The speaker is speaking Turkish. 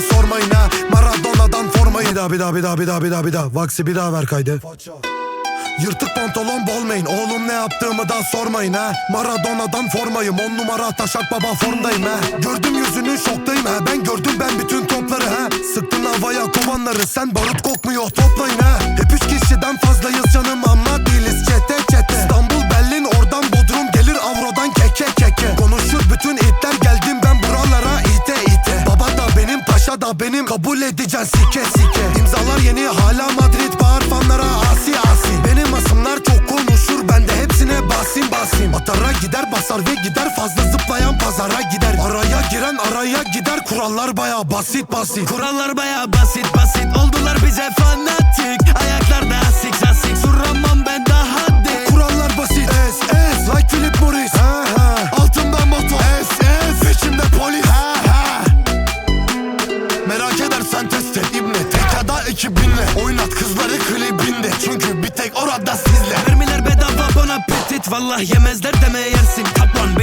sormayın ha. Maradona'dan formayı Bir daha bir daha bir daha bir daha bir daha bir daha. Vaksi bir daha ver kaydı. Yırtık pantolon bol mail Oğlum ne yaptığımı da sormayın ha. Maradona'dan formayım. On numara taşak baba formdayım ha. Gördüm yüzünü kovanları Sen barut kokmuyor toplayın ha. Hep üç kişiden fazlayız canım ama değiliz. Çete çete. İstanbul Berlin oradan Bodrum gelir avrodan keke keke. Konuşur bütün itler geldim ben buralara ite ite. Baba da benim paşa da benim kabul edeceksin sike sike. İmzalar yeni hala Madrid bağır fanlara asi asi. Benim asımlar çok konuşur ben de hepsine basim basim Atara gider basar ve gider fazla zıplayan pazara gider Araya gider kurallar baya basit basit. Kurallar baya basit basit. Oldular bize fanatik. Ayaklarda asik sasik suramam ben daha dik. Kurallar basit. Es es like Philip Morris. Ha, ha. Altımda motor Es es Peşimde polis. Ha, ha. Merak edersen test et İbni Tek ya da ekibinle Oynat kızları klibinde. Çünkü bir tek orada sizle. Mermiler bedava bana petit Vallah yemezler deme yersin. Kaplan